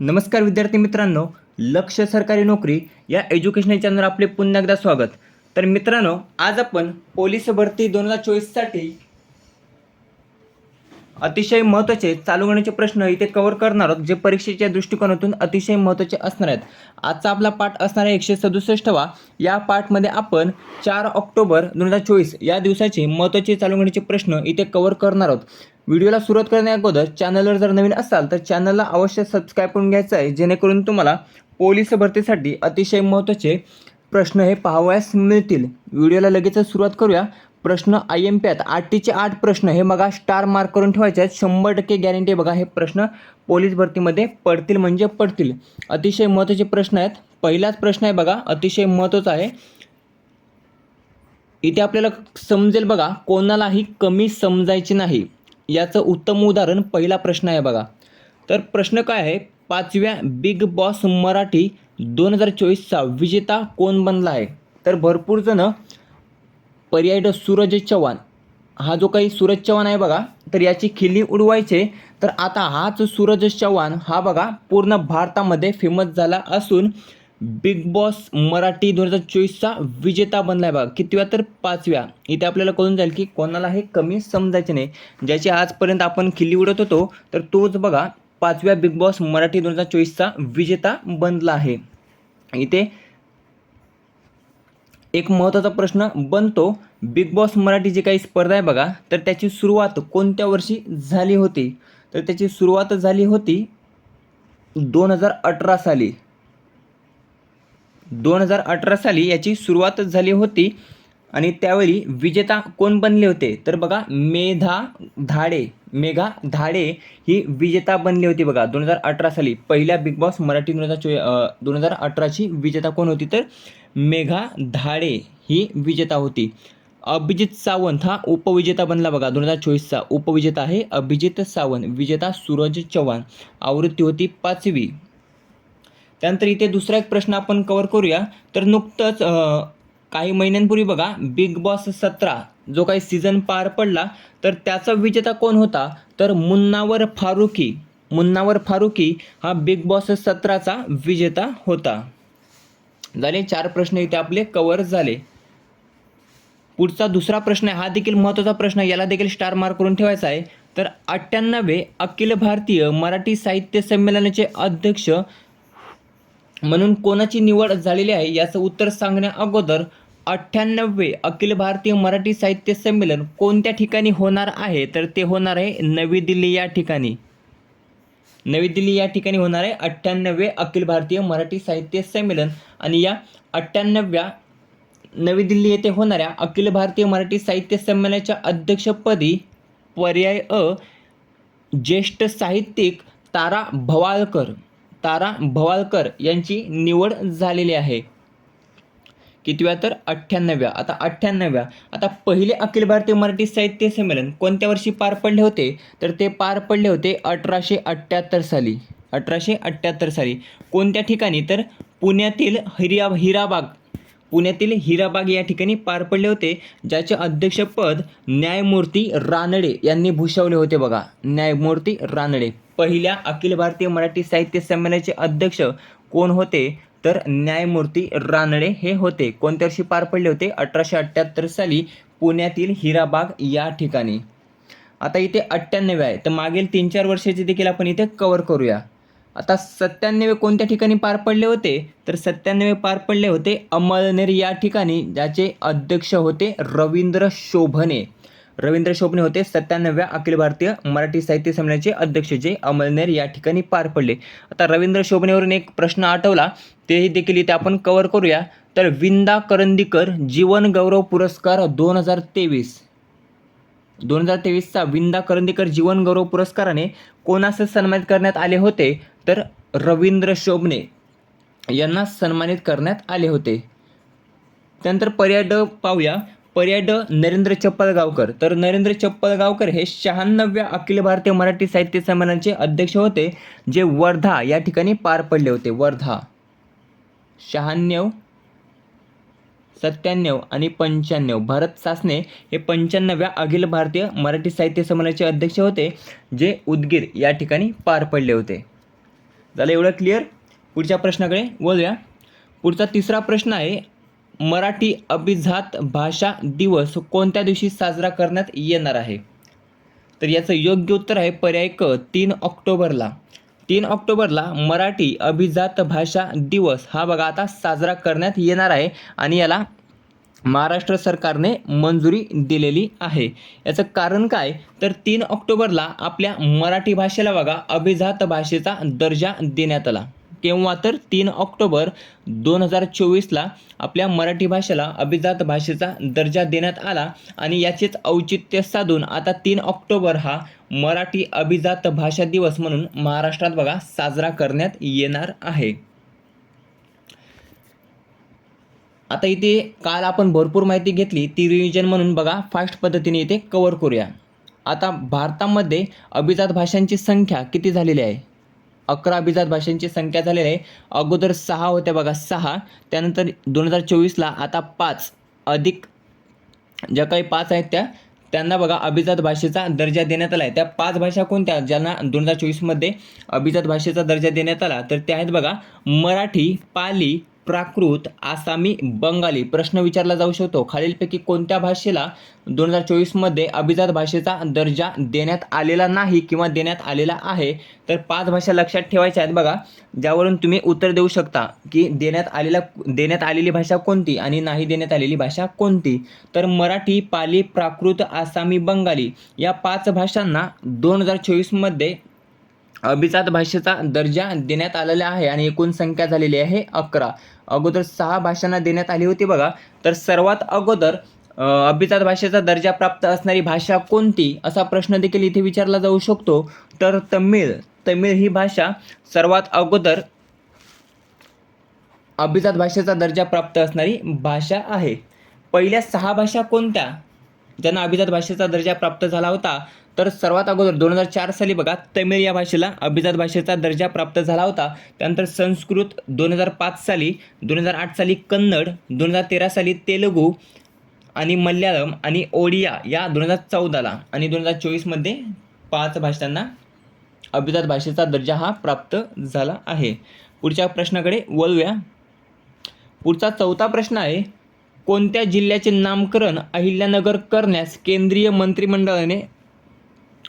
नमस्कार विद्यार्थी मित्रांनो लक्ष सरकारी नोकरी या एज्युकेशन चॅनलवर आपले पुन्हा एकदा स्वागत. तर मित्रांनो आज आपण पोलीस भरती दोन हजार चोवीससाठी अतिशय महत्त्वाचे चालू होण्याचे प्रश्न इथे कव्हर करणार आहोत जे परीक्षेच्या दृष्टिकोनातून अतिशय महत्त्वाचे असणार आहेत. आजचा आपला पाठ असणार आहे एकशे सदुसष्टवा. या पाठमध्ये आपण चार ऑक्टोबर दोन हजार चोवीस या दिवसाचे महत्त्वाचे चालू होण्याचे प्रश्न इथे कव्हर करणार आहोत. व्हिडिओला सुरुवात करण्या अगोदर चॅनलवर जर नवीन असाल तर चॅनलला अवश्य सबस्क्राईब करून घ्यायचं आहे जेणेकरून तुम्हाला पोलीस भरतीसाठी अतिशय महत्त्वाचे प्रश्न हे पाहावयास मिळतील. व्हिडिओला लगेचच सुरुवात करूया. प्रश्न आय एम पी आहेत. आठचे आठ प्रश्न हे बघा स्टार मार्क करून ठेवायचे आहेत. शंभर टक्के गॅरंटी बघा हे प्रश्न पोलीस भरतीमध्ये पडतील म्हणजे पडतील. अतिशय महत्त्वाचे प्रश्न आहेत. पहिलाच प्रश्न आहे बघा अतिशय महत्त्वाचा आहे. इथे आपल्याला समजेल बघा कोणालाही कमी समजायचे नाही. याचं उत्तम उदाहरण पहिला प्रश्न आहे बघा. तर प्रश्न काय आहे? पाचव्या बिग बॉस मराठी दोन हजार चोवीसचा विजेता कोण बनला आहे? तर भरपूर जणं पर्याय सूरज चव्हाण. हा जो काही सूरज चव्हाण आहे बघा तर याची खिल्ली उडवायचे. तर आता हाच सूरज चव्हाण हा बघा पूर्ण भारतामध्ये फेमस झाला असून बिग बॉस मराठी दोन हजार चोवीसचा विजेता बनला आहे बघा. कितव्या तर पाचव्या. इथे आपल्याला कळून जाईल की कोणाला हे कमी समजायचे नाही. ज्याची आजपर्यंत आपण खिल्ली उडत होतो तर तोच बघा पाचव्या बिग बॉस मराठी दोन हजार चोवीसचा विजेता बनला आहे. इथे एक महत्त्वाचा प्रश्न बनतो. बिग बॉस मराठी जी काही स्पर्धा आहे बघा तर त्याची सुरुवात कोणत्या वर्षी झाली होती? तर त्याची सुरुवात झाली होती दोन हजार अठरा साली. दोन हजार अठरा साली याची सुरुवात झाली होती आणि त्यावेळी विजेता कोण बनले होते? तर बघा मेधा धाडे मेघा धाडे ही विजेता बनली होती बघा दोन हजार अठरा साली. पहिल्या बिग बॉस मराठी दोन हजार चो दोन हजार अठराची विजेता कोण होती? तर मेघा धाडे ही विजेता होती. अभिजित सावंत हा उपविजेता बनला बघा दोन हजार चोवीसचा. उपविजेता आहे अभिजित सावंत विजेता सूरज चव्हाण. आवृत्ती होती पाचवी. त्यानंतर इथे दुसरा एक प्रश्न आपण कवर करूया. तर नुकतंच काही महिन्यांपूर्वी बघा बिग बॉस सतरा जो काही सीझन पार पडला तर त्याचा विजेता कोण होता? तर मुन्नावर फारुकी. मुन्नावर फारुकी हा बिग बॉस सतराचा विजेता होता. झाले चार प्रश्न इथे आपले कवर झाले. पुढचा दुसरा प्रश्न आहे हा देखील महत्त्वाचा प्रश्न याला देखील स्टार मार्क करून ठेवायचा आहे. तर अठ्ठ्याण्णवे अखिल भारतीय मराठी साहित्य संमेलनाचे अध्यक्ष म्हणून कोणाची निवड झालेली आहे याचं उत्तर सांगण्या अगोदर अठ्ठ्याण्णवे अखिल भारतीय मराठी साहित्य संमेलन कोणत्या ठिकाणी होणार आहे? तर ते होणार आहे नवी दिल्ली या ठिकाणी. नवी दिल्ली या ठिकाणी होणार आहे अठ्ठ्याण्णवे अखिल भारतीय मराठी साहित्य संमेलन आणि या अठ्ठ्याण्णव्या नवी दिल्ली येथे होणाऱ्या अखिल भारतीय मराठी साहित्य संमेलनाच्या अध्यक्षपदी पर्याय अ ज्येष्ठ साहित्यिक तारा भवाळकर तारा भवाळकर यांची निवड झालेली आहे. कितव्या तर अठ्ठ्याण्णव्या. आता अठ्ठ्याण्णव्या. आता पहिले अखिल भारतीय मराठी साहित्य संमेलन कोणत्या वर्षी पार पडले होते? तर ते पार पडले होते अठराशे अठ्ठ्याहत्तर साली. अठराशे अठ्ठ्याहत्तर साली. कोणत्या ठिकाणी? तर पुण्यातील हिरा हिराबाग. पुण्यातील हिराबाग या ठिकाणी पार पडले होते ज्याचे अध्यक्षपद न्यायमूर्ती रानडे यांनी भूषवले होते बघा. न्यायमूर्ती रानडे. पहिल्या अखिल भारतीय मराठी साहित्य संमेलनाचे अध्यक्ष कोण होते? तर न्यायमूर्ती रानडे हे होते. कोणत्या वर्षी पार पडले होते? अठराशे अठ्ठ्याहत्तर साली पुण्यातील हिराबाग या ठिकाणी. आता इथे अठ्ठ्याण्णव आहे. तर मागील तीन चार वर्षाचे देखील आपण इथे कवर करूया. आता सत्त्याण्णव कोणत्या ठिकाणी पार पडले होते? तर सत्त्याण्णव पार पडले होते अमळनेर या ठिकाणी ज्याचे अध्यक्ष होते रवींद्र शोभने. रवींद्र शोभने होते. सत्त्याण्णव्या अखिल भारतीय मराठी साहित्य संमेलनाचे अध्यक्ष जे अमलनेर या ठिकाणी पार पडले. आता रवींद्र शोभनेवरून एक प्रश्न आठवला. तेही देखील इथे आपण कवर करूया. तर विंदा करंदीकर जीवन गौरव पुरस्कार दोन हजार तेवीस. दोन हजार तेवीसचा विंदा करंदीकर जीवन गौरव पुरस्काराने कोणास सन्मानित करण्यात आले होते? तर रवींद्र शोभने यांना सन्मानित करण्यात आले होते. त्यानंतर पर्याय ड पाहूया. पर्याय ड नरेंद्र चप्पलगावकर. तर नरेंद्र चप्पलगावकर हे शहाण्णव्या अखिल भारतीय मराठी साहित्य संमेलनाचे अध्यक्ष होते जे वर्धा या ठिकाणी पार पडले होते. वर्धा. शहाण्णव सत्त्याण्णव आणि पंच्याण्णव. भरत सासने हे पंच्याण्णव्या अखिल भारतीय मराठी साहित्य संमेलनाचे अध्यक्ष होते जे उदगीर या ठिकाणी पार पडले होते. झालं एवढं क्लिअर पुढच्या प्रश्नाकडे बोलूया पुढचा तिसरा प्रश्न आहे मराठी अभिजात भाषा दिवस कोणत्या दिवशी साजरा करण्यात येणार आहे? तर याचं योग्य उत्तर आहे पर्याय क तीन ऑक्टोबरला. तीन ऑक्टोबरला मराठी अभिजात भाषा दिवस हा बघा आता साजरा करण्यात येणार आहे आणि याला महाराष्ट्र सरकारने मंजुरी दिलेली आहे. याचं कारण काय? तर तीन ऑक्टोबरला आपल्या मराठी भाषेला बघा अभिजात भाषेचा दर्जा देण्यात आला. केव्हा तर तीन ऑक्टोबर दोन हजार चोवीसला आपल्या मराठी भाषेला अभिजात भाषेचा दर्जा देण्यात आला आणि याचेच औचित्य साधून आता तीन ऑक्टोबर हा मराठी अभिजात भाषा दिवस म्हणून महाराष्ट्रात बघा साजरा करण्यात येणार आहे. आता इथे काल आपण भरपूर माहिती घेतली ती रिव्हिजन म्हणून बघा फास्ट पद्धतीने इथे कवर करूया. आता भारतामध्ये अभिजात भाषांची संख्या किती झालेली आहे? अकरा अभिजात भाषांची संख्या झालेली आहे. अगोदर सहा होत्या बघा सहा. त्यानंतर दोन हजार चोवीसला आता पाच. अधिक ज्या काही पाच आहेत त्या त्यांना बघा अभिजात भाषेचा दर्जा देण्यात आला आहे. त्या पाच भाषा कोणत्या? ज्यांना दोन हजार चोवीसमध्ये अभिजात भाषेचा दर्जा देण्यात आला. तर त्या आहेत बघा मराठी पाली प्राकृत आसामी बंगाली प्रश्न विचारला जाऊ शकतो. खालीलपैकी कोणत्या भाषेला दोन हजार चोवीसमध्ये अभिजात भाषेचा दर्जा देण्यात आलेला नाही किंवा देण्यात आलेला आहे? तर पाच भाषा लक्षात ठेवायच्या आहेत बघा. ज्यावरून तुम्ही उत्तर देऊ शकता की देण्यात आलेला देण्यात आलेली भाषा कोणती आणि नाही देण्यात आलेली भाषा कोणती? तर मराठी पाली प्राकृत आसामी बंगाली या पाच भाषांना दोन हजार चोवीसमध्ये अभिजात भाषेचा दर्जा देण्यात आलेला आहे आणि एकूण संख्या झालेली आहे अकरा. अगोदर सहा भाषांना देण्यात आली होती बघा. तर सर्वात अगोदर अभिजात भाषेचा दर्जा प्राप्त असणारी भाषा कोणती? असा प्रश्न देखील इथे विचारला जाऊ शकतो. तर तमिळ. तमिळ ही भाषा सर्वात अगोदर अभिजात भाषेचा दर्जा प्राप्त असणारी भाषा आहे. पहिल्या सहा भाषा कोणत्या? ज्यांना अभिजात भाषेचा दर्जा प्राप्त झाला होता? तर सर्वात अगोदर दोन हजार चार साली बघा तमिळ या भाषेला अभिजात भाषेचा दर्जा प्राप्त झाला होता. त्यानंतर संस्कृत दोन हजार पाच साली दोन हजार आठ साली कन्नड दोन हजार तेरा साली तेलुगू आणि मल्याळम आणि ओडिया या दोन हजार चौदाला आणि दोन हजार चोवीसमध्ये पाच भाषांना अभिजात भाषेचा दर्जा हा प्राप्त झाला आहे. पुढच्या प्रश्नाकडे वळूया. पुढचा चौथा प्रश्न आहे कोणत्या जिल्ह्याचे नामकरण अहिल्यानगर करण्यास केंद्रीय मंत्रिमंडळाने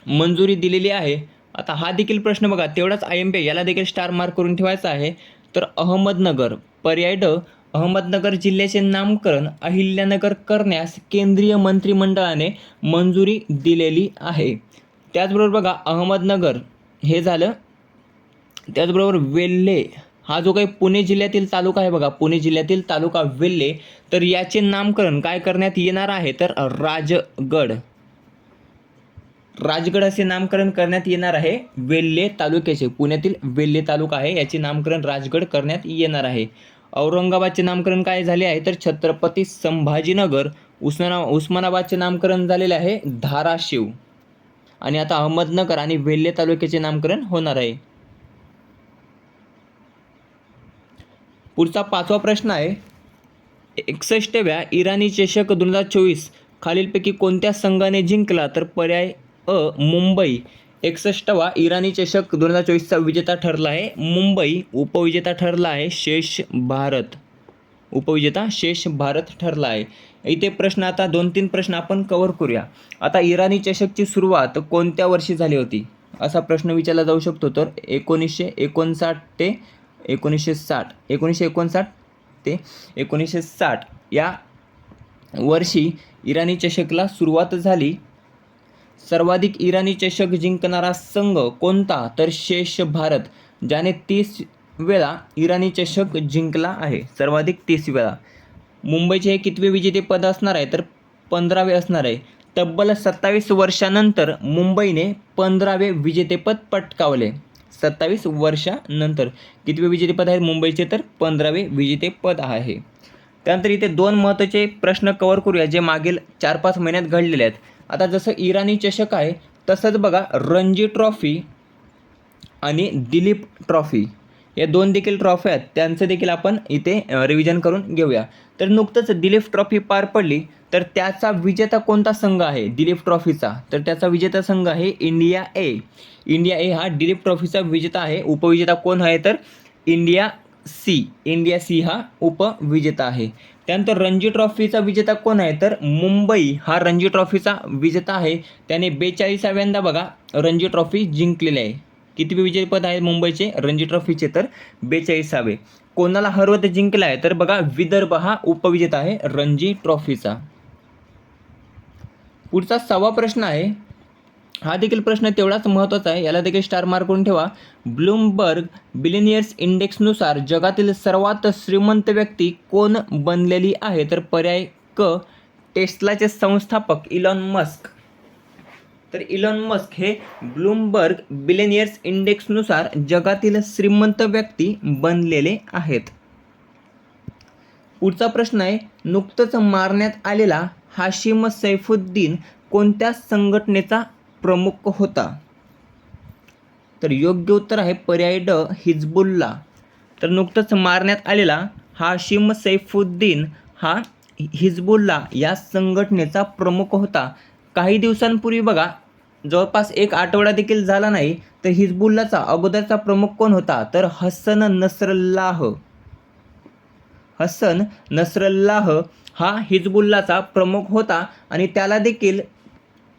मंजुरी दिलेली आहे. आता हा देखील प्रश्न बघा तेवढाच आय एम पी याला देखील स्टार मार्क करून ठेवायचा आहे. तर अहमदनगर पर्याय ड अहमदनगर जिल्ह्याचे नामकरण अहिल्यानगर करण्यास केंद्रीय मंत्रिमंडळाने मंजुरी दिलेली आहे. त्याचबरोबर बघा अहमदनगर हे झालं. त्याचबरोबर वेल्हे हा जो काही पुणे जिल्ह्यातील तालुका आहे बघा पुणे जिल्ह्यातील तालुका वेल्हे तर याचे नामकरण काय करण्यात येणार आहे? तर राजगड. राजगड असे नामकरण करण्यात येणार आहे. वेल्हे तालुक्याचे पुण्यातील वेल्हे तालुका आहे. याचे नामकरण राजगड करण्यात येणार आहे. औरंगाबादचे नामकरण काय झाले आहे? तर छत्रपती संभाजीनगर उस्माना उस्मानाबादचे नामकरण झालेले आहे. धाराशिव. आणि आता अहमदनगर आणि वेल्हे तालुक्याचे नामकरण होणार आहे. पुढचा पाचवा प्रश्न आहे. एकसष्टव्या इराणी चषक दोन हजार चोवीस खालीलपैकी कोणत्या संघाने जिंकला? तर पर्याय अ मुंबई. एकसष्टवा इराणी चषक दोन हजार चोवीसचा विजेता ठरला आहे. मुंबई उपविजेता ठरला आहे. शेष भारत उपविजेता शेष भारत ठरला आहे. इथे प्रश्न आता दोन तीन प्रश्न आपण कव्हर करूया. आता इराणी चषकची सुरुवात कोणत्या वर्षी झाली होती? असा प्रश्न विचारला जाऊ शकतो. तर एकोणीसशे एकोणसाठ ते एकोणीसशे साठ. एकोणीसशे एकोणसाठ ते एकोणीसशे साठ या वर्षी इराणी चषकला सुरुवात झाली. सर्वाधिक इराणी चषक जिंकणारा संघ कोणता? तर शेष भारत ज्याने तीस वेळा इराणी चषक जिंकला आहे. सर्वाधिक तीस वेळा. मुंबईचे हे कितवे विजेतेपद असणार आहे? तर पंधरावे असणार आहे. तब्बल सत्तावीस वर्षानंतर मुंबईने पंधरावे विजेतेपद पटकावले. सत्तावीस वर्षानंतर कितवे विजेतेपद आहेत मुंबईचे? तर पंधरावे विजेतेपद आहे. त्यानंतर इथे दोन महत्त्वाचे प्रश्न कवर करूया जे मागील चार पाच महिन्यात घडलेले आहेत. आता जसं इराणी चषक आहे तसंच बघा रणजी ट्रॉफी आणि दिलीप ट्रॉफी. या दोन देखील ट्रॉफी आहेत. त्यांचं देखील आपण इथे रिव्हिजन करून घेऊया. तर नुकतंच दिलीप ट्रॉफी पार पडली तर त्याचा विजेता कोणता संघ आहे? दिलीप ट्रॉफीचा. तर त्याचा विजेता संघ आहे इंडिया ए. इंडिया ए हा दिलीप ट्रॉफीचा विजेता आहे. उपविजेता कोण आहे? तर इंडिया सी इंडिया सी हा उपविजेता आहे. त्यानंतर रणजी ट्रॉफीचा विजेता कोण आहे? तर मुंबई हा रणजी ट्रॉफीचा विजेता आहे. त्याने बेचाळीसाव्यांदा बघा रणजी ट्रॉफी जिंकलेली आहे. किती विजेतेपद आहेत मुंबईचे? रणजी ट्रॉफीचे तर बेचाळीसावे. कोणाला हरवत जिंकला आहे? तर बघा विदर्भ हा उपविजेता आहे रणजी ट्रॉफीचा. पुढचा सहावा प्रश्न आहे हा देखील प्रश्न तेवढाच महत्त्वाचा आहे. याला देखील स्टार मार्क करून ठेवा. ब्लूमबर्ग बिलिनियर्स इंडेक्सनुसार जगातील सर्वात श्रीमंत व्यक्ती कोण बनलेली आहे? तर पर्याय क टेस्लाचे संस्थापक इलॉन मस्क. तर इलॉन मस्क हे ब्लूमबर्ग बिलेनियर्स इंडेक्सनुसार जगातील श्रीमंत व्यक्ती बनलेले आहेत. पुढचा प्रश्न आहे नुकतंच मारण्यात आलेला हाशिम सैफुद्दीन कोणत्या संघटनेचा प्रमुख होता. तर योग्य उत्तर आहे पर्याय ड हिजबुल्ला. तर नुकतंच मारण्यात आलेला हाशिम सैफुद्दीन हा हिजबुल्ला या संघटनेचा प्रमुख होता. काही दिवसांपूर्वी बघा जवळपास एक आठवडा देखील झाला नाही तर हिजबुल्लाचा अगोदरचा प्रमुख कोण होता? तर हसन नसरल्लाह. हसन नसरल्लाह हा हिजबुल्लाचा प्रमुख होता आणि त्याला देखील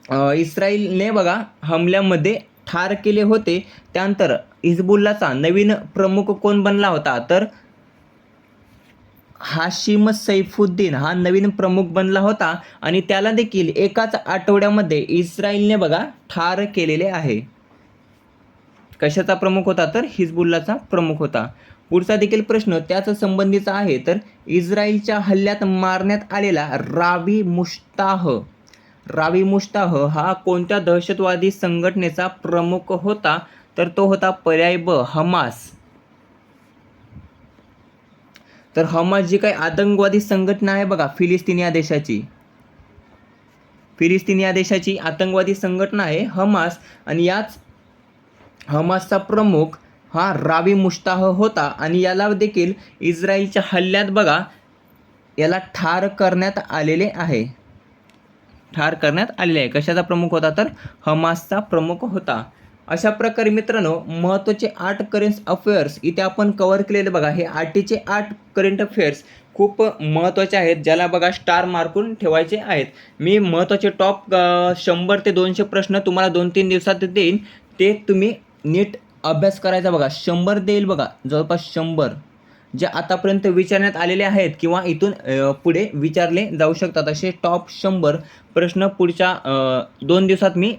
इस्रायलने बघा हमल्यामध्ये ठार केले होते. त्यानंतर हिजबुल्लाचा नवीन प्रमुख कोण बनला होता? तर हाशिम सैफुद्दीन हा नवीन प्रमुख बनला होता आणि त्याला देखील एकाच आठवड्यामध्ये इस्रायलने बघा ठार केलेले आहे. कशाचा प्रमुख होता? तर हिजबुल्लाचा प्रमुख होता. पुढचा देखील प्रश्न त्याच संबंधीचा आहे. तर इस्रायलच्या हल्ल्यात मारण्यात आलेला रावी मुश्ताह. रावी मुश्ताह हा कोणत्या दहशतवादी संघटनेचा प्रमुख होता? तर तो होता पर्याय ब हमास. तर हमास जी काही आतंकवादी संघटना आहे बघा फिलिस्तीन या देशाची. फिलिस्तीन या देशाची आतंकवादी संघटना आहे हमास. आणि याच हमासचा प्रमुख हा रावी मुश्ताह होता. आणि याला देखील इस्रायलच्या हल्ल्यात बघा याला ठार करण्यात आलेले आहे. ठार करण्यात आलेले आहे. कशाचा प्रमुख होता तर हमासचा प्रमुख होता. अशा प्रकारे मित्रांनो महत्त्वाचे आठ करंट अफेअर्स इथे आपण कव्हर केलेले बघा. हे आठीचे आठ करंट अफेअर्स खूप महत्त्वाचे आहेत ज्याला बघा स्टार मार्कून ठेवायचे आहेत. मी महत्त्वाचे टॉप शंभर ते दोनशे प्रश्न तुम्हाला दोन तीन दिवसात देईन. ते तुम्ही नीट अभ्यास करायचा बघा. शंभर देईल बघा. जवळपास शंभर. जे आतापर्यंत विचारण्यात आलेले आहेत किंवा इथून पुढे विचारले जाऊ शकतात असे टॉप शंभर प्रश्न पुढच्या दोन दिवसात मी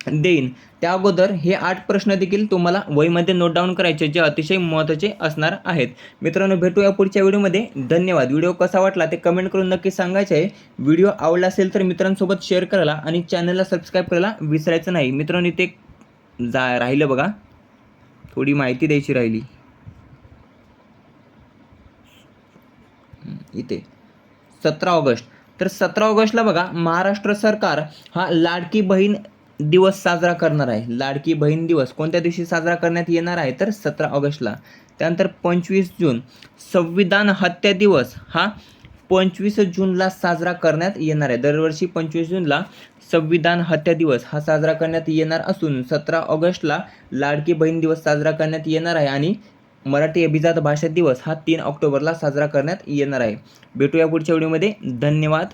देईन. त्या अगोदर हे आठ प्रश्न देखील तुम्हाला वहीमध्ये नोट डाऊन करायचे जे अतिशय महत्त्वाचे असणार आहेत. मित्रांनो भेटूया पुढच्या व्हिडिओमध्ये. धन्यवाद. व्हिडिओ कसा वाटला ते कमेंट करून नक्की सांगायचे आहे. व्हिडिओ आवडला असेल तर मित्रांसोबत शेअर करायला आणि चॅनलला सबस्क्राईब करायला विसरायचं नाही. मित्रांनो इथे जा राहिलं बघा. थोडी माहिती द्यायची राहिली. इथे. सतरा ऑगस्ट. तर सतरा ऑगस्टला बघा महाराष्ट्र सरकार हा लाडकी बहीण दिवस साजरा करणार आहे. लाडकी बहीण दिवस कोणत्या दिवशी साजरा करण्यात येणार आहे? तर सतरा ऑगस्टला. त्यानंतर पंचवीस जून. संविधान हत्या दिवस हा पंचवीस जूनला साजरा करण्यात येणार आहे. दरवर्षी पंचवीस जूनला संविधान हत्या दिवस हा साजरा करण्यात येणार असून सतरा ऑगस्टला लाडकी बहीण दिवस साजरा करण्यात येणार आहे आणि मराठी अभिजात भाषा दिवस हा तीन ऑक्टोबरला साजरा करण्यात येणार आहे. भेटूया पुढच्या व्हिडिओमध्ये. धन्यवाद.